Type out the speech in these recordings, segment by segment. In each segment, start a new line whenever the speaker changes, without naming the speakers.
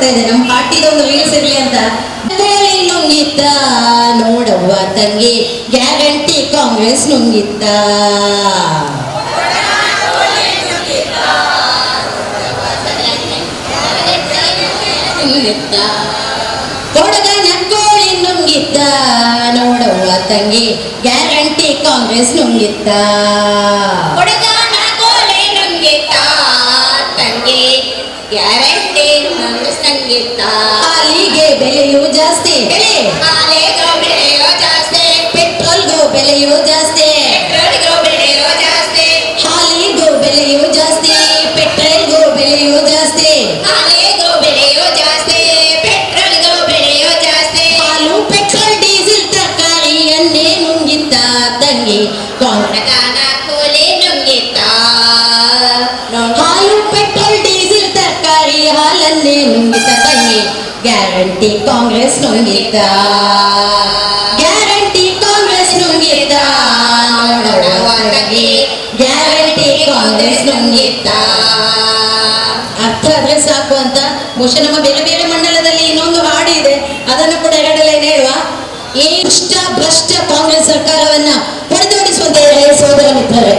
ಆಗ್ತಾ ಇದೆ. ನಮ್ಮ ಪಾರ್ಟಿದ ಒಂದು ರೀಲ್ಸ್ ಇರ್ಲಿ ಅಂತ. ನುಂಗಿದ್ದ ನೋಡವ್ವ ತಂಗಿ, ಗ್ಯಾರಂಟಿ ಕಾಂಗ್ರೆಸ್ ನುಂಗಿದ್ದ. ನುಂಗಿದ್ದ. ನೋಡವ್ವ ತಂಗಿ, ಗ್ಯಾರಂಟಿ ಕಾಂಗ್ರೆಸ್ ನುಂಗಿದ್ದ.
ಕೊಡಗಾನ ಕೋಳಿ ನುಂಗಿದ್ದ ತಂಗಿ, ಗ್ಯಾರಂಟಿ ನಂಗೆ ಸಂಗೀತ.
ಹಾಲಿಗೆ ಬೆಲೆಯೂ ಜಾಸ್ತಿ. ಬೆಲೆ
ಹಾಲೆಗೋ ಬೆಳೆಯೋ ಜಾಸ್ತಿ.
ಪೆಟ್ರೋಲ್ಗೂ ಬೆಲೆಯೂ ಜಾಸ್ತಿ.
ಪೆಟ್ರೋಲ್ಗೋ ಬೆಳೆಯೋ ಜಾಸ್ತಿ.
ಹಾಲಿಗೂ ಬೆಲೆಯೂ ಜಾಸ್ತಿ. ಪೆಟ್ರೋಲ್ಗೂ ಬೆಲೆಯೂ ಜಾಸ್ತಿ.
ಹಾಲೆಗೋ ಬೆಳೆಯೋ ಜಾಸ್ತಿ. ಪೆಟ್ರೋಲ್ಗೋ ಬೆಳೆಯೋ ಜಾಸ್ತಿ.
ಹಾಲು ಪೆಟ್ರೋಲ್ ಡೀಸೆಲ್ ತರಕಾರಿ ಎಣ್ಣೆ ನುಂಗಿದ್ದ ತಂಗಿ. ಕಾಂಗ್ರೆಸ್
ಹುಡುಗನ ಕೋಲೆ ನುಂಗಿತ್ತ
ಹಾಲನ್ನೇ ನುಂಗಿದ್ದ ಗ್ಯಾರಂಟಿ ಕಾಂಗ್ರೆಸ್ ನುಂಗಿದ್ದ. ಗ್ಯಾರಂಟಿ ಕಾಂಗ್ರೆಸ್ ನುಂಗಿದ್ದ. ತಂಗಿ ಗ್ಯಾರಂಟಿ ಕಾಂಗ್ರೆಸ್ ನುಂಗಿದ್ದ. ಅರ್ಥ ಆದ್ರೆ ಸಾಕು ಅಂತ. ಬಹುಶಃ ನಮ್ಮ ಬೇರೆ ಬೇರೆ ಮಂಡಲದಲ್ಲಿ ಇನ್ನೊಂದು ಹಾಡು ಇದೆ. ಅದನ್ನು ಕೂಡ ಎರಡು ಲೈನ್ ಹೇಳುವ. ಈ ಇಷ್ಟ ಭ್ರಷ್ಟ ಕಾಂಗ್ರೆಸ್ ಸರ್ಕಾರವನ್ನ ಹೊಡೆದೋಡಿಸುವಂತೆ ಸೋದರ ಮಿತ್ರರೇ?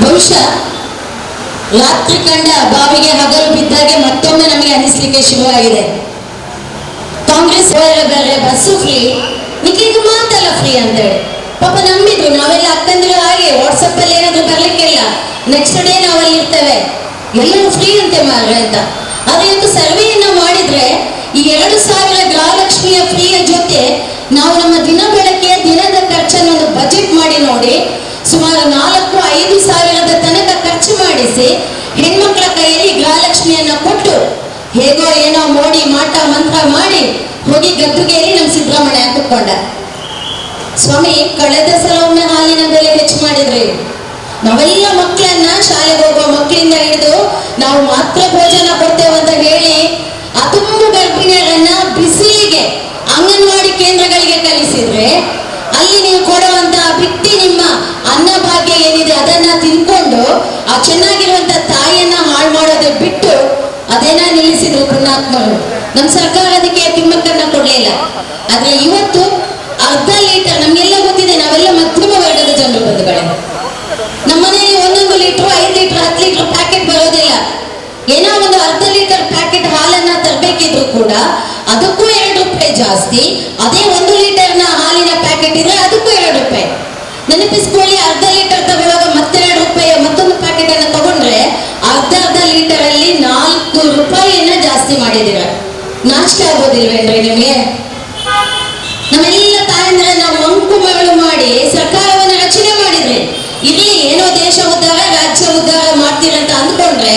ಬಹುಶಃ ರಾತ್ರಿ ಕಂಡ ಬಾವಿಗೆ ಹಗಲು ಬಿದ್ದಾಗೆ ಮತ್ತೊಮ್ಮೆ ನಮಗೆ ಅನಿಸ್ಲಿಕ್ಕೆ ಶುರುವಾಗಿದೆ. ಕಾಂಗ್ರೆಸ್ ಬೇರೆ ಬಸ್ಸು ಫ್ರೀ ನಿಖಿಲ್ಗೆ ಮಾತಲ್ಲ ಫ್ರೀ ಅಂತೇಳಿ. ಪಾಪ ನಂಬಿದ್ರು, ನಾವೆಲ್ಲ ಅಕ್ಕಂದಿರು ಹಾಗೆ ವಾಟ್ಸಪ್ ಅಲ್ಲಿ ಏನಾದ್ರು ಬರ್ಲಿಕ್ಕಿಲ್ಲ. ನೆಕ್ಸ್ಟ್ ಡೇ ನಾವಲ್ಲಿ ಇರ್ತೇವೆ. ಎಲ್ಲರೂ ಫ್ರೀ ಅಂತೆ ಮಾರ್ರೆ ಅಂತ. ಆದ್ರೆ ಇವತ್ತು ಸರ್ವೆಯನ್ನ ಮಾಡಿದ್ರೆ ಈ ಎರಡು ಸಾವಿರ ಗೃಹಲಕ್ಷ್ಮಿಯ ಫ್ರೀಯ ಜೊತೆ ನಾವು ನಮ್ಮ ದಿನ ಬೆಳಕೆಯ ದಿನದ ಖರ್ಚನ್ನು ಒಂದು ಬಜೆಟ್ ಮಾಡಿ ನೋಡಿ, ಸುಮಾರು ನಾಲ್ಕು ಖರ್ಚು ಮಾಡಿಸಿ ಹೆಣ್ಮಕ್ಳ ಕೈಯಲ್ಲಿ ಗೃಹಲಕ್ಷ್ಮಿಯನ್ನ ಕೊಟ್ಟು ಹೇಗೋ ಏನೋ ಮೋಡಿ ಮಾಟ ಮಂತ್ರ ಮಾಡಿ ಹೋಗಿ ಗದ್ದುಗೆಯಲ್ಲಿ ನಮ್ಮ ಸಿದ್ದರಾಮಯ್ಯ ಕುತ್ಕೊಂಡ ಸ್ವಾಮಿ, ಕಳೆದ ಸಲ ಒಮ್ಮೆ ಹಾಲಿನ ಬೆಲೆ ಹೆಚ್ಚು ಮಾಡಿದ್ರಿ. ನಾವೆಲ್ಲ ಮಕ್ಕಳನ್ನ ಶಾಲೆಗೆ ಹೋಗುವ ಮಕ್ಕಳಿಂದ ಹಿಡಿದು ನಾವು ಮಾತ್ರ ಭೋಜನ ಕೊಡ್ತೇವೆ ಅಂತ ಹೇಳಿ ಅತುಂಬು ಗರ್ಭಿಣಿಯರನ್ನ ಬಿಸಿಲಿಗೆ, ಅಂಗನವಾಡಿ ಕೇಂದ್ರಗಳಿಗೆ ಕಲಿಸಿದ್ರೆ ಅಲ್ಲಿ ನೀವು ಕೊಡುವಂತಹ ಭಿತ್ತಿ ನಿಮ್ಮ ಅನ್ನಭಾಗ್ಯ ಏನಿದೆ ಅದನ್ನ ತಿನ್ಕೊಂಡು ಆ ಚೆನ್ನಾಗಿರುವಂತ ತಾಯಿಯನ್ನ ಹಾಳು ಮಾಡೋದು ಬಿಟ್ಟು ಅದೇನ ನಿಲ್ಲಿಸಿದ್ರು ಪುಣ್ಯಾತ್ಮರು ನಮ್ಮ ಸರ್ಕಾರ ಅದಕ್ಕೆ ತಿಮ್ಮಕ್ಕನ್ನ ಕೊಡ್ಲಿಲ್ಲ ಆದ್ರೆ ಇವತ್ತು ಅರ್ಧ ಲೀಟರ್, ನಮ್ಗೆಲ್ಲ ಗೊತ್ತಿದೆ, ನಾವೆಲ್ಲ ಮಧ್ಯಮ ವರ್ಗದ ಜನರು ಬಂಧುಗಳೇ. ನಮ್ಮನೆಯಲ್ಲಿ ಒಂದೊಂದು ಲೀಟರ್, ಐದು ಲೀಟರ್, ಹತ್ತು ಲೀಟರ್ ಪ್ಯಾಕೆಟ್ ಬರೋದಿಲ್ಲ. ಏನೋ ಒಂದು ಅರ್ಧ ಲೀಟರ್ ಪ್ಯಾಕೆಟ್ ಹಾಲನ್ನ ತರಬೇಕಿದ್ರು ಕೂಡ ಅದಕ್ಕೂ ಎರಡು ರೂಪಾಯಿ ಜಾಸ್ತಿ, ಅದೇ ಒಂದು ಲೀಟರ್ನ ಹಾಲಿನ ಪ್ಯಾಕೆಟ್ ಇದ್ರೆ ಅದಕ್ಕೂ ಎರಡು ರೂಪಾಯಿ. ನೆನಪಿಸ್ಕೊಳ್ಳಿ ಅರ್ಧ ಲೀಟರ್ ತಗೊಳ್ಳುವಾಗ ಮತ್ತೆರಡು ರೂಪಾಯಿಯ ಮತ್ತೊಂದು ಪ್ಯಾಕೆಟ್ ಅನ್ನ ತಗೊಂಡ್ರೆ ಅರ್ಧ ಅರ್ಧ ಲೀಟರ್ ಅಲ್ಲಿ ನಾಲ್ಕು ರೂಪಾಯಿಯನ್ನ ಜಾಸ್ತಿ ಮಾಡಿದಿರ ನಾಚಿಕೆ ಆಗೋದಿಲ್ವೇನ್ರಿ ನಿಮಗೆ? ನಮ್ಮೆಲ್ಲ ತಾಯಂದ್ರ ನಾವು ಮಂಕುಮಗಳು ಮಾಡಿ ಸರ್ಕಾರವನ್ನು ರಚನೆ ಮಾಡಿದ್ರಿ, ಇಲ್ಲಿ ಏನೋ ದೇಶ ಉದ್ಧಾರ, ರಾಜ್ಯ ಉದ್ಧಾರ ಮಾಡ್ತೀರಂತ ಅಂದ್ಕೊಂಡ್ರೆ,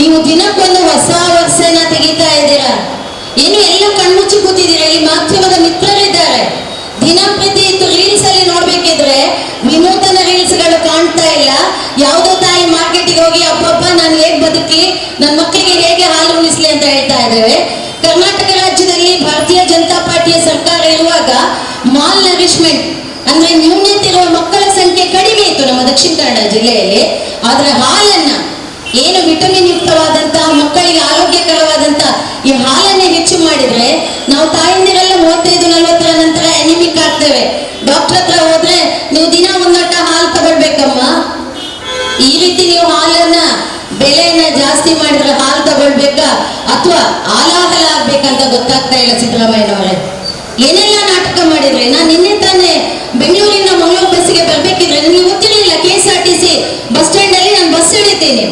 ನೀವು ದಿನಕ್ಕೊಂದು ಹೊಸ ವರ್ಷನ ತೆಗಿತಾ ಇದ್ದೀರಾ? ಏನು ಎಲ್ಲ ಕಣ್ಮುಚ್ಚಿ ಕೂತಿದ್ದೀರಾ? ಈ ಮಾಧ್ಯಮದ ಮಿತ್ರರಿದ್ದಾರೆ. ದಿನಪ್ರತಿ ರೀಲ್ಸ್ ಅಲ್ಲಿ ನೋಡ್ಬೇಕಿದ್ರೆ ವಿನೂತನ ರೀಲ್ಸ್ಗಳು ಕಾಣ್ತಾ ಇಲ್ಲ. ಯಾವುದೋ ತಾಯಿ ಮಾರ್ಕೆಟಿಗೆ ಹೋಗಿ, ಅಪ್ಪಪ್ಪ, ನಾನು ಹೇಗ್ ಬದುಕಿ ನನ್ನ ಮಕ್ಕಳಿಗೆ ಹೇಗೆ ಹಾಲು ಉಣಿಸ್ಲಿ ಅಂತ ಹೇಳ್ತಾ ಇದ್ದೇವೆ ಕರ್ನಾಟಕ ರಾಜ್ಯದಲ್ಲಿ ಭಾರತೀಯ ಜನತಾ ಪಾರ್ಟಿಯ ಸರ್ಕಾರ ಇರುವಾಗ ಮಾಲ್ ನರಿಶ್ಮೆಂಟ್ ಅಂದ್ರೆ ನ್ಯೂನ್ಯತೆ ಇರುವ ಮಕ್ಕಳ ಸಂಖ್ಯೆ ಕಡಿಮೆ ಇತ್ತು ನಮ್ಮ ದಕ್ಷಿಣ ಕನ್ನಡ ಜಿಲ್ಲೆಯಲ್ಲಿ. ಆದ್ರೆ ಹಾಲನ್ನ ಏನು ವಿಟಮಿನ್ ಯುಕ್ತವಾದಂತಹ, ಮಕ್ಕಳಿಗೆ ಆರೋಗ್ಯಕರವಾದಂತಹ ಈ ಹಾಲನ್ನೇ ಹೆಚ್ಚು ಮಾಡಿದ್ರೆ ನಾವು ತಾಯಿಂದಿರೆಲ್ಲ ಮೂವತ್ತೈದು ನಲವತ್ತರ ನಂತರ ಆಗ್ತೇವೆ ಡಾಕ್ಟರ್ ಹತ್ರ ಹೋದ್ರೆ ನೀವು ದಿನ ಒಂದೊಟ್ಟ ಹಾಲು ತಗೊಳ್ಬೇಕಮ್ಮ. ಈ ರೀತಿ ನೀವು ಹಾಲನ್ನ, ಬೆಲೆಯನ್ನ ಜಾಸ್ತಿ ಮಾಡಿದ್ರೆ ಹಾಲು ತಗೊಳ್ಬೇಕಾ? ಅಥವಾ ಆಲಾಹಲ ಆಗ್ಬೇಕಂತ ಗೊತ್ತಾಗ್ತಾ ಇಲ್ಲ ಸಿದ್ದರಾಮಯ್ಯನವರೇ. ಏನೆಲ್ಲ ನಾಟಕ ಮಾಡಿದ್ರೆ? ನಾನು ನಿನ್ನೆ ತಾನೇ ಬೆಂಗಳೂರಿನ ಮಂಗಳೂರು ಬಸ್ಸಿಗೆ ಬರ್ಬೇಕಿದ್ರೆ, ನನಗೆ ಗೊತ್ತಿರಲಿಲ್ಲ. K S R T C bus stand ಅಲ್ಲಿ ನಾನು ಬಸ್ ಹಿಡಿತೀನಿ.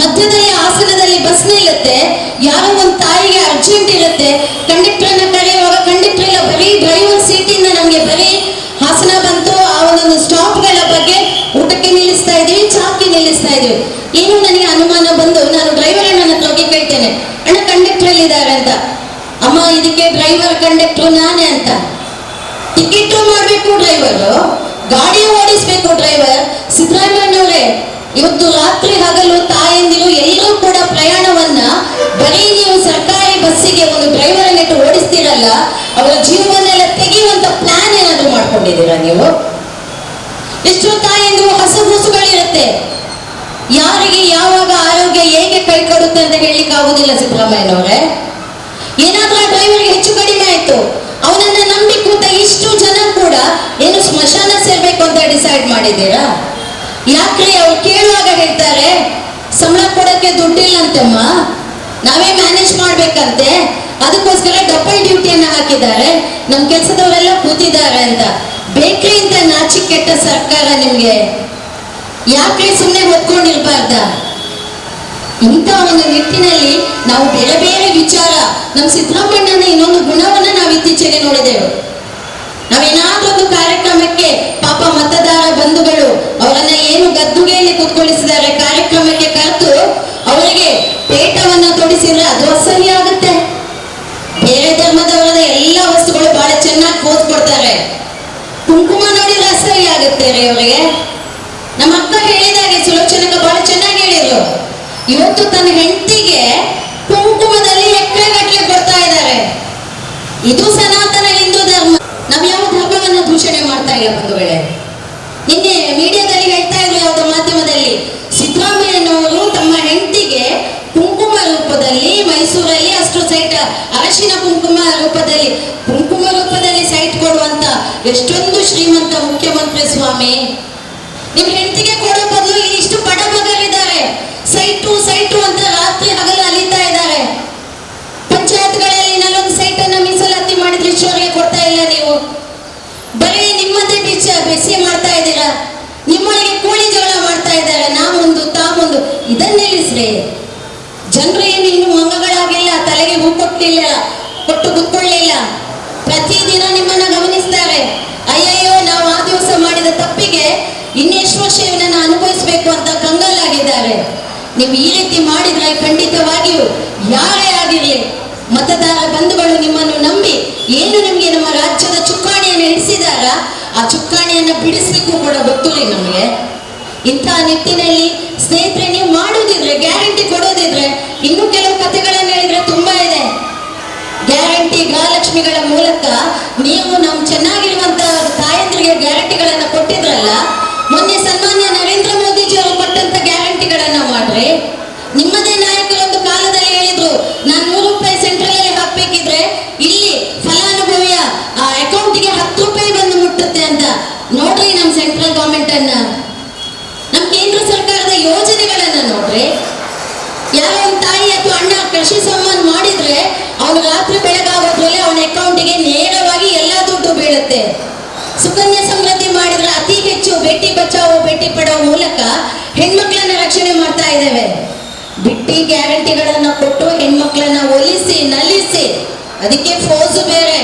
ಮಧ್ಯದಲ್ಲಿ ಆಸನದಲ್ಲಿ ಬಸ್ ನಿಲ್ಲುತ್ತೆ ಯಾರೋ ಒಂದು ತಾಯಿಗೆ ಅರ್ಜೆಂಟ್ ಇರುತ್ತೆ. ಕಂಡಕ್ಟರ್ ಅನ್ನ ಕರೆಯುವಾಗ ಕಂಡಕ್ಟರ್ ಇಲ್ಲ ಬರೀ ಡ್ರೈವರ್ ಸೀಟಿಂದ ನಮಗೆ ಬರೀ ಹಾಸನ ಬಂತು. ಆ ಒಂದೊಂದು ಸ್ಟಾಪ್ಗಳ ಬಗ್ಗೆ ಊಟಕ್ಕೆ ನಿಲ್ಲಿಸ್ತಾ ಇದೀವಿ ಚಾಕಿ ನಿಲ್ಲಿಸ್ತಾ ಇದೀವಿ ಏನು ನನಗೆ ಅನುಮಾನ ಬಂದು ನಾನು ಡ್ರೈವರ್ ಹತ್ರ ಹೋಗಿ ಕೇಳ್ತೇನೆ. ಅಣ್ಣ ಕಂಡಕ್ಟರ್ ಎಲ್ಲಿದ್ದಾರೆ ಅಂತ. ಅಮ್ಮ, ಇದಕ್ಕೆ ಡ್ರೈವರ್ ಕಂಡಕ್ಟರ್ ನಾನೇ ಅಂತ. ಟಿಕೆಟ್ ಮಾಡಬೇಕು ಡ್ರೈವರ್ ಗಾಡಿ ಓಡಿಸ್ಬೇಕು ಡ್ರೈವರ್ ಸಿದ್ದರಾಮಯ್ಯನವರೇ ಇವತ್ತು ರಾತ್ರಿ ಹಗಲು ತಾಯಂದಿರು ಎಲ್ಲರೂ ಕೂಡ ಪ್ರಯಾಣವನ್ನ, ಬರೀ ನೀವು ಸರ್ಕಾರಿ ಬಸ್ಸಿಗೆ ಒಂದು ಡ್ರೈವರ್ ಅನ್ನಿಟ್ಟು ಓಡಿಸ್ತೀರಲ್ಲ, ಅವರ ಜೀವವನ್ನೆಲ್ಲ ತೆಗೆಯುವಂತ ಪ್ಲಾನ್ ಏನಾದ್ರು ಮಾಡ್ಕೊಂಡಿದ್ದೀರಾ ನೀವು? ಎಷ್ಟೋ ತಾಯಂದಿರು ಹಸು ಹುಸುಗಳಿರುತ್ತೆ ಯಾರಿಗೆ ಯಾವಾಗ ಆರೋಗ್ಯ ಹೇಗೆ ಕೈ ಕೊಡುತ್ತೆ ಅಂತ ಹೇಳಲಿಕ್ಕೆ ಆಗುದಿಲ್ಲ ಸಿದ್ದರಾಮಯ್ಯನವರೇ. ಏನಾದ್ರೂ ಆ ಡ್ರೈವರ್ಗೆ ಹೆಚ್ಚು ಕಡಿಮೆ ಆಯ್ತು. ಅವನನ್ನ ನಂಬಿಕೂತ ಇಷ್ಟು ಜನ ಕೂಡ ಏನು ಸ್ಮಶಾನ ಸೇರ್ಬೇಕು ಅಂತ ಡಿಸೈಡ್ ಮಾಡಿದ್ದೀರಾ? ಯಾಕ್ರಿ ಅವ್ರು ಕೇಳುವಾಗ ಹೇಳ್ತಾರೆ, ಸಂಬಳ ಕೊಡಕ್ಕೆ ದುಡ್ಡಿಲ್ಲ ಅಂತಮ್ಮ ನಾವೇ ಮ್ಯಾನೇಜ್ ಮಾಡ್ಬೇಕಂತೆ, ಅದಕ್ಕೋಸ್ಕರ ಡಬಲ್ ಡ್ಯೂಟಿಯನ್ನು ಹಾಕಿದ್ದಾರೆ, ನಮ್ ಕೆಲಸದವರೆಲ್ಲ ಕೂತಿದ್ದಾರೆ ಅಂತ. ಬೇಕ್ರಿ ಅಂತ ನಾಚಿ ಕೆಟ್ಟ ಸರ್ಕಾರ ನಿಮ್ಗೆ? ಯಾಕೆ ಸುಮ್ಮನೆ ಹೊತ್ಕೊಂಡಿರ್ಬಾರ್ದ? ಇಂಥ ಒಂದು ನಿಟ್ಟಿನಲ್ಲಿ ನಾವು ಬೇರೆ ಬೇರೆ ವಿಚಾರ ನಮ್ಮ ಸಿದ್ದರಾಮಣ್ಣನ ಇನ್ನೊಂದು ಗುಣವನ್ನ ನಾವು ಇತ್ತೀಚೆಗೆ ನೋಡಿದೆವು. ನಾವೇನಾದ್ರೂ ಒಂದು ಕಾರ್ಯಕ್ರಮಕ್ಕೆ ಪಾಪ ಮತದಾರ ಬಂಧುಗಳು ಅವರನ್ನ ಏನು ಗದ್ದುಗೆಯಲ್ಲಿ ಕುತ್ಕೊಳಿಸಿದ್ದಾರೆ ಕಾರ್ಯಕ್ರಮಕ್ಕೆ ಕರೆತು ಅವರಿಗೆ ಪೇಟವನ್ನ ತೊಡಿಸಿದ್ರೆ ಅದು ಅಸಹ್ಯ ಆಗುತ್ತೆ. ಬೇರೆ ಧರ್ಮದವರದ ಎಲ್ಲ ವಸ್ತುಗಳು ಬಹಳ ಚೆನ್ನಾಗಿ ಪೋಸ್ ಕೊಡ್ತಾರೆ ಕುಂಕುಮ ನೋಡಿದ್ರೆ ಅಸಹ್ಯ ಆಗುತ್ತೆ ರೀ ಅವರಿಗೆ. ನಮ್ಮ ಅಕ್ಕ ಹೇಳಿದಾಗೆ ಸುಲೋಚನಕ ಬಹಳ ಚೆನ್ನಾಗಿ ಹೇಳಿದ್ರು. ಇವತ್ತು ತನ್ನ ಹೆಂಡತಿಗೆ ಕುಂಕುಮದಲ್ಲಿ ಎಕರೆಗಟ್ಟಲೆ ಕೊಡ್ತಾ ಇದ್ದಾರೆ. ಇದು ಸನಾತನ ಹಿಂದೂ ಧರ್ಮ. ನಾವು ಯಾವ ಧರ್ಮವನ್ನು ದೂಷಣೆ ಮಾಡ್ತಾ ಇಲ್ಲ ಬಂಧುಗಳೇ? ನಿನ್ನೆ ಮೀಡಿಯಾದಲ್ಲಿ ಹೇಳ್ತಾ ಇದ್ರು ಯಾವುದೋ ಮಾಧ್ಯಮದಲ್ಲಿ, ಸಿದ್ದರಾಮಯ್ಯನವರು ತಮ್ಮ ಹೆಂಡತಿಗೆ ಕುಂಕುಮ ರೂಪದಲ್ಲಿ ಮೈಸೂರಲ್ಲಿ ಅಷ್ಟು ಸೈಟ್ ಅರಶಿನ ಕುಂಕುಮ ರೂಪದಲ್ಲಿ ಕುಂಕುಮ ರೂಪದಲ್ಲಿ ಸೈಟ್ ಕೊಡುವಂತ ಎಷ್ಟೊಂದು ಶ್ರೀಮಂತ ಮುಖ್ಯಮಂತ್ರಿ ಸ್ವಾಮಿ. ನಿಮ್ ಹೆಂಡತಿಗೆ ಕೊಡೋ ಬದಲು ಇಲ್ಲಿ ಇಷ್ಟು ಬಡ ಮಗಲಿದ್ದಾರೆ ಸೈಟು ಸೈಟು ಅಂತ ರಾತ್ರಿ ಹಗಲು ಅಲಿತಾ ಇದ್ದಾರೆ ಪಂಚಾಯತ್ಗಳಲ್ಲಿ ನಲ್ಲೊಂದು ಸೈಟ್ ಅನ್ನ ಮೀಸಲಾತಿ ಮಾಡಿದ್ರೆ ಇಷ್ಟವರೆಗೆ ಕೊಡ್ತಾ ಇಲ್ಲ ನೀವು ಬರೀ ನಿಮ್ಮದೇ ಬಿಚ್ಚ ಬೆಸಿ ಮಾಡ್ತಾ ಇದ್ದೀರಾ ನಿಮ್ಮೊಳಗೆ ಕೂಲಿ ಜಗಳ ಮಾಡ್ತಾ ಇದ್ದಾರೆ ನಾ ಮುಂದು ತಾ ಮುಂದು ಇದನ್ನ ನಿಲ್ಲಿಸ್ರಿ ಜನರು ಏನು ಇನ್ನು ಮಂಗಗಳಾಗಿಲ್ಲ ತಲೆಗೆ ಹೂ ಕೊಟ್ಟಿಲ್ಲ, ಕೊಟ್ಟು ಕುತ್ಕೊಳ್ಳಿಲ್ಲ. ಪ್ರತಿದಿನ ನಿಮ್ಮನ್ನ ಗಮನಿಸ್ತಾರೆ. ಅಯ್ಯಯ್ಯೋ, ನಾವು ಆ ದಿವಸ ಮಾಡಿದ ತಪ್ಪಿಗೆ ಇನ್ನೆಷ್ಟು ವರ್ಷ ಇವನನ್ನ ಅನುಭವಿಸ್ಬೇಕು ಅಂತ ಕಂಗಾಲಾಗಿದ್ದಾರೆ. ನೀವು ಈ ರೀತಿ ಮಾಡಿದ್ರೆ ಖಂಡಿತವಾಗಿಯೂ ಯಾರೇ ಆಗಿರಲಿ, ಮತದಾರ ಬಂಧುಗಳು ನಿಮ್ಮನ್ನು ನಂಬಿ ಏನು ನಿಮಗೆ ನಮ್ಮ ರಾಜ್ಯದ ಚುಕ್ಕಾಣಿಯನ್ನು ಇಡಿಸಿದಾಗ ಆ ಚುಕ್ಕಾಣಿಯನ್ನು ಬಿಡಿಸ್ಲಿಕ್ಕೂ ಕೂಡ ಗೊತ್ತಿಲ್ಲ ನಮಗೆ. ಇಂಥ ನಿಟ್ಟಿನಲ್ಲಿ ಸ್ನೇಹಿತರೆ, ನೀವು ಮಾಡೋದಿದ್ರೆ ಗ್ಯಾರಂಟಿ ಕೊಡೋದಿದ್ರೆ, ಇನ್ನೂ ಕೆಲವು ಕಥೆಗಳನ್ನು ಹೇಳಿದ್ರೆ ತುಂಬಾ ಇದೆ. ಗ್ಯಾರಂಟಿ ಗೃಹಲಕ್ಷ್ಮಿಗಳ ಮೂಲಕ ನೀವು ನಮ್ ಚೆನ್ನಾಗಿರುವಂತ ತಾಯಂದ್ರಿಗೆ ಗ್ಯಾರಂಟಿಗಳನ್ನ ಕೊಟ್ಟಿದ್ರಲ್ಲ, ಮೊನ್ನೆ ಸನ್ಮಾನ್ಯ ನರೇಂದ್ರ ಮೋದಿಜಿ ಅವರು ಕೊಟ್ಟಂತ ಗ್ಯಾರಂಟಿಗಳನ್ನ ಮಾಡ್ರಿ. ನಿಮ್ಮದೇ ನಾಯಕರೊಂದು ಕಾಲದಲ್ಲಿ ಹೇಳಿದ್ರು, ನಾನ್ ನೂರು ರೂಪಾಯಿ ಸೆಂಟ್ರಲ್ ಅಲ್ಲಿ ಹಾಕ್ಬೇಕಿದ್ರೆ, ಇಲ್ಲಿ ಫಲಾನುಭವಿಯ ಅಕೌಂಟ್ಗೆ ಹತ್ತು ರೂಪಾಯಿ ಬಂದು ಮುಟ್ಟುತ್ತೆ ಅಂತ. ನೋಡ್ರಿ ನಮ್ ಸೆಂಟ್ರಲ್ ಗವರ್ಮೆಂಟ್ ಅನ್ನ. ಕೇಂದ್ರ ಸರ್ಕಾರದ ಯೋಜನೆಗಳನ್ನ ನೋಡ್ರಿ. ಯಾರೋ ಒಂದು ತಾಯಿ ಅಥವಾ ಅಣ್ಣ ಕೃಷಿ ಸಂಬಂಧ ಮಾಡಿದ್ರೆ ಅವನು ರಾತ್ರಿ ಬೆಳಗಾಗೋದ್ರಲ್ಲಿ ಅವನ ಅಕೌಂಟಿಗೆ ನೇರವಾಗಿ ಎಲ್ಲ ದುಡ್ಡು ಬೀಳುತ್ತೆ. ಸುಕನ್ಯಾ ಸಮೃದ್ಧಿ ಮಾಡಿದ್ರೆ ಅತಿ ಹೆಚ್ಚು ಬೇಟಿ ಬಚಾವೋ ಬೇಟಿ ಪಡೋ ಮೂಲಕ ಹೆಣ್ಮಕ್ಳನ್ನ ರಕ್ಷಣೆ ಮಾಡ್ತಾ ಇದ್ದೇವೆ. ಬಿಟ್ಟಿ ಗ್ಯಾರಂಟಿಗಳನ್ನ ಕೊಟ್ಟು ಹೆಣ್ಮಕ್ಳನ್ನ ಒಲಿಸಿ, ನಲಿಸಿ, ಅದಕ್ಕೆ ಫೋಸು ಬೇರೆ.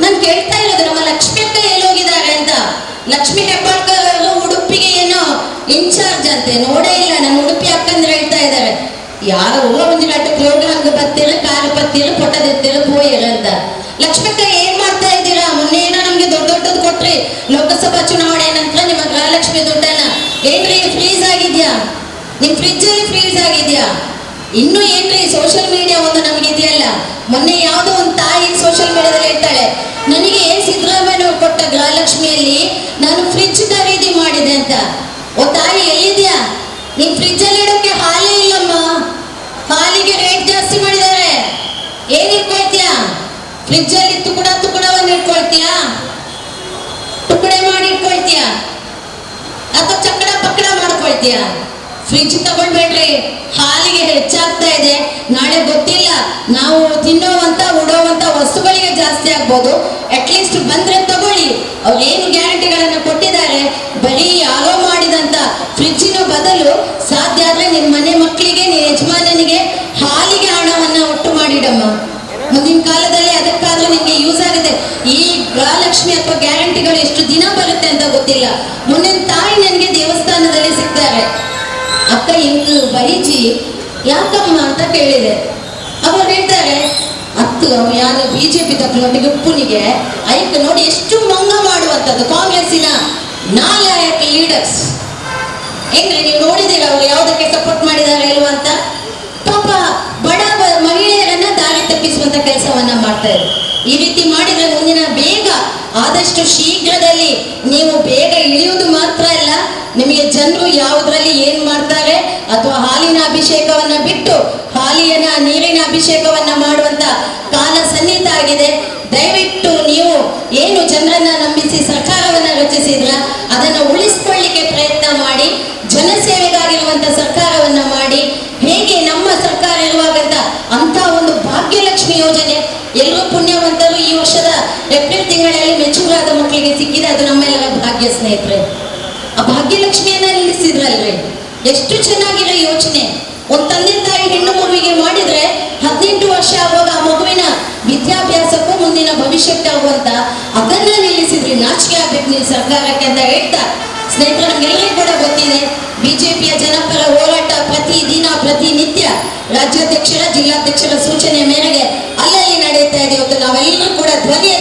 ನಾನು ಕೇಳ್ತಾ ಇರೋದು ನಮ್ಮ ಲಕ್ಷ್ಮಿ ಅಕ್ಕ ಎಲ್ಲೋಗಿದ್ದಾರೆ ಅಂತ. ಲಕ್ಷ್ಮಿ ಹೆಬ್ಬಾಳ್ಕರ್ ಅವರು ಉಡುಪಿಗೆ ಏನೋ ಇನ್ಚಾರ್ಜ್ ಅಂತೆ. ನೋಡೇ ಇಲ್ಲ ನನ್ನ ಉಡುಪಿ ಅಕ್ಕಂದ್ರೆ ಹೇಳ್ತಾ ಇದ್ದಾರೆ ಯಾರೋ ಒಂದು ಲಟ್ಟು ಪ್ರೋಗ್ರಾಮ್ಗೆ ಬತ್ತಿರ ಕಾಲು ಬರ್ತೀರ ಪೊಟ್ಟದಿರ್ತೀರ ಹೋಯಿರ ಅಂತ. ಲಕ್ಷ್ಮಕ್ಕ ಏನ್ ಮಾಡ್ತಾ ಇದ್ದೀರಾ? ಮೊನ್ನೆ ಏನೋ ನಮ್ಗೆ ದೊಡ್ಡ ದೊಡ್ಡದು ಕೊಟ್ರಿ. ಲೋಕಸಭಾ ಚುನಾವಣೆ ನಂತರ ನಿಮ್ಮ ಗೃಹಲಕ್ಷ್ಮಿ ದುಡ್ಡನ್ನ. ಏನ್ರಿ ಫ್ರೀಸ್ ಆಗಿದ್ಯಾ? ನಿಮ್ ಫ್ರಿಜ್ ಅಲ್ಲಿ ಫ್ರೀಸ್ ಆಗಿದ್ಯಾ? ಇನ್ನು ಏನ್ರಿ ಸೋಷಿಯಲ್ ಮೀಡಿಯಾ ಒಂದು ನಮ್ಗೆ ಇದೆಯಲ್ಲ? ಮೊನ್ನೆ ಯಾವುದೋ ಒಂದು ತಾಯಿ ಸೋಷಿಯಲ್ ಮೀಡಿಯಾದಲ್ಲಿ ಹೇಳ್ತಾಳೆ ನನಗೆ ಸಿದ್ದರಾಮಯ್ಯ ಕೊಟ್ಟ ಗೃಹಲಕ್ಷ್ಮಿಯಲ್ಲಿ ನಾನು ಫ್ರಿಜ್ ಖರೀದಿ ಮಾಡಿದೆ ಅಂತ. ಓ ತಾಯಿ, ಎಲ್ಲಿದ್ಯಾ? ನಿನ್ ಫ್ರಿಜ್ ಅಲ್ಲಿ ಇಡೋಕೆ ಹಾಲೇ ಇಲ್ಲಮ್ಮ. ಹಾಲಿಗೆ ರೇಟ್ ಜಾಸ್ತಿ ಮಾಡಿದ್ದಾರೆ. ಏನ್ ಇಟ್ಕೊಳ್ತೀಯಾ? ಫ್ರಿಜ್ ಅಲ್ಲಿ ತುಕುಡ ತುಕುಡವನ್ನು ಇಟ್ಕೊಳ್ತೀಯಾ? ಟುಕಡೆ ಮಾಡಿ ಇಟ್ಕೊಳ್ತೀಯಾ? ಅಥವಾ ಚಕ್ಕಡ ಪಕ್ಕಡ ಮಾಡ್ಕೊಳ್ತೀಯ? ಫ್ರಿಜ್ ತಗೊಳ್ಬೇಡ್ರಿ ಹಾಲಿಗೆ ಹೆಚ್ಚಾಗ್ತಾ ಇದೆ. ನಾಳೆ ಗೊತ್ತಿಲ್ಲ. ನಾವು ತಿನ್ನುವಂತ, ಉಡೋವಂತ ವಸ್ತುಗಳಿಗೆ ಜಾಸ್ತಿ ಆಗ್ಬೋದು. ಅಟ್ಲೀಸ್ಟ್ ಬಂದ್ರೆ ತಗೊಳ್ಳಿ. ಅವ್ರು ಏನು ಗ್ಯಾರಂಟಿಗಳನ್ನ ಕೊಟ್ಟಿದ್ದಾರೆ? ಬರೀ ಯಾರೋ ಮಾಡಿದಂತ ಫ್ರಿಜ್ಜಿನ ಬದಲು ಸಾಧ್ಯ ಆದ್ರೆ ನಿನ್ ಮನೆ ಮಕ್ಕಳಿಗೆ ನಿನ್ ಯಜಮಾನನಿಗೆ ಹಾಲಿಗೆ ಹಣವನ್ನ ಒಟ್ಟು ಮಾಡಿಡಮ್ಮ. ಮುಂದಿನ ಕಾಲದಲ್ಲಿ ಅದಕ್ಕಾದ್ರೂ ನಿಮ್ಗೆ ಯೂಸ್ ಆಗುತ್ತೆ. ಈ ಗೃಹಲಕ್ಷ್ಮಿ ಅಥವಾ ಗ್ಯಾರಂಟಿಗಳು ಎಷ್ಟು ದಿನ ಬರುತ್ತೆ ಅಂತ ಗೊತ್ತಿಲ್ಲ. ಮುಂದಿನ ತಾಯಿ ನನಗೆ ದೇವಸ್ಥಾನದಲ್ಲಿ ಸಿಗ್ತಾರೆ. ಅಕ್ಕ ಇಂದು ಬೈಜಿ ಯಾಕಮ್ಮ ಅಂತ ಕೇಳಿದೆ. ಅವರು ಹೇಳ್ತಾರೆ, ಅತ್ತು ಯಾರು ಬಿಜೆಪಿ ತಪ್ಪನೊಟ್ಟಿಗೆ ಉಪ್ಪುನಿಗೆ ಐಕ್ ನೋಡಿ ಎಷ್ಟು ಮಂಗ ಮಾಡುವಂಥದ್ದು ಕಾಂಗ್ರೆಸ್ಸಿನ ನಾಲಾಯಕ ಲೀಡರ್ಸ್. ಹೆಂಗ್ರೆ, ನೀವು ನೋಡಿದ್ದೀರಾ ಅವ್ರು ಯಾವುದಕ್ಕೆ ಸಪೋರ್ಟ್ ಮಾಡಿದ್ದಾರೆ ಇಲ್ವಾ ಅಂತ? ಪಾಪ ಬಡ ಮಹಿಳೆಯರನ್ನ ದಾರಿ ತಪ್ಪಿಸುವಂತ ಕೆಲಸವನ್ನ ಮಾಡ್ತಾ ಇದ್ರು. ಈ ರೀತಿ ಮಾಡಿದ್ರೆ ಮುಂದಿನ ಬೇಗ ಆದಷ್ಟು ಶೀಘ್ರದಲ್ಲಿ ನೀವು ಬೇಗ ಇಳಿಯುವುದು ಮಾತ್ರ ಅಲ್ಲ ನಿಮಗೆ ಜನರು ಯಾವುದ್ರಲ್ಲಿ ಏನ್ ಮಾಡ್ತಾರೆ ಅಥವಾ ಹಾಲಿನ ಅಭಿಷೇಕವನ್ನ ಬಿಟ್ಟು ಹಾಲಿಯನ್ನ ನೀರಿನ ಅಭಿಷೇಕವನ್ನ ಮಾಡುವಂತ ಕಾಲ ಸನ್ನಿಹಿತ ಆಗಿದೆ. ದಯವಿಟ್ಟು ನೀವು ಏನು ಜನರನ್ನ ನಂಬಿಸಿ ಸರ್ಕಾರವನ್ನ ರಚಿಸಿದ್ರ ಅದನ್ನ ಉಳಿಸ್ಕೊಳ್ಳಿಕ್ಕೆ ಪ್ರಯತ್ನ ಮಾಡಿ, ಜನಸೇವೆಗಾಗಿರುವಂತ ಸರ್ಕಾರವನ್ನ ಮಾಡಿ, ಹೇಗೆ ನಮ್ಮ ಸರ್ಕಾರ ಇರುವಾಗಂತ ಅಂತ ಒಂದು ಭಾಗ್ಯಲಕ್ಷ್ಮಿ ಯೋಜನೆ ಎಲ್ಲರೂ ಪುಣ್ಯವಂತರು ಈ ವರ್ಷದ ಏಪ್ರಿಲ್ ತಿಂಗಳಲ್ಲಿ ಮೆಚೂರಾದ ಮಕ್ಕಳಿಗೆ ಸಿಕ್ಕಿದೆ. ಅದು ನಮ್ಮೆಲ್ಲರ ಭಾಗ್ಯ ಸ್ನೇಹಿತರೆ. ಭಾಗ್ಯಲಕ್ಷ್ಮಿಯನ್ನ ನಿಲ್ಲಿಸಿದ್ರಲ್ರಿ. ಎಷ್ಟು ಚೆನ್ನಾಗಿರೋ ಯೋಚನೆ. ಒಂದ್ ತಂದೆ ತಾಯಿ ಹೆಣ್ಣು ಮಗುವಿಗೆ ಮಾಡಿದ್ರೆ ಹದಿನೆಂಟು ವರ್ಷ ಆಗುವಾಗ ಆ ಮಗುವಿನ ವಿದ್ಯಾಭ್ಯಾಸಕ್ಕೂ ಮುಂದಿನ ಭವಿಷ್ಯಕ್ಕೆ ಆಗುವಂತ ಅದನ್ನ ನಿಲ್ಲಿಸಿದ್ರಿ. ನಾಚಿಕೆ ಆಗ್ಬೇಕು ನೀವು ಸರ್ಕಾರಕ್ಕೆ ಅಂತ ಹೇಳ್ತಾ. ಸ್ನೇಹಿತರೆ, ನಮ್ಗೆಲ್ಲರಿಗೂ ಕೂಡ ಗೊತ್ತಿದೆ, ಬಿಜೆಪಿಯ ಜನಪರ ಹೋರಾಟ ಪ್ರತಿ ದಿನ ಪ್ರತಿನಿತ್ಯ ರಾಜ್ಯಾಧ್ಯಕ್ಷರ, ಜಿಲ್ಲಾಧ್ಯಕ್ಷರ ಸೂಚನೆ ಮೇರೆಗೆ ಅಲ್ಲಲ್ಲಿ ನಡೆಯುತ್ತಾ ಇದೆ. ಇವತ್ತು ನಾವೆಲ್ಲರೂ ಕೂಡ ಧ್ವನಿ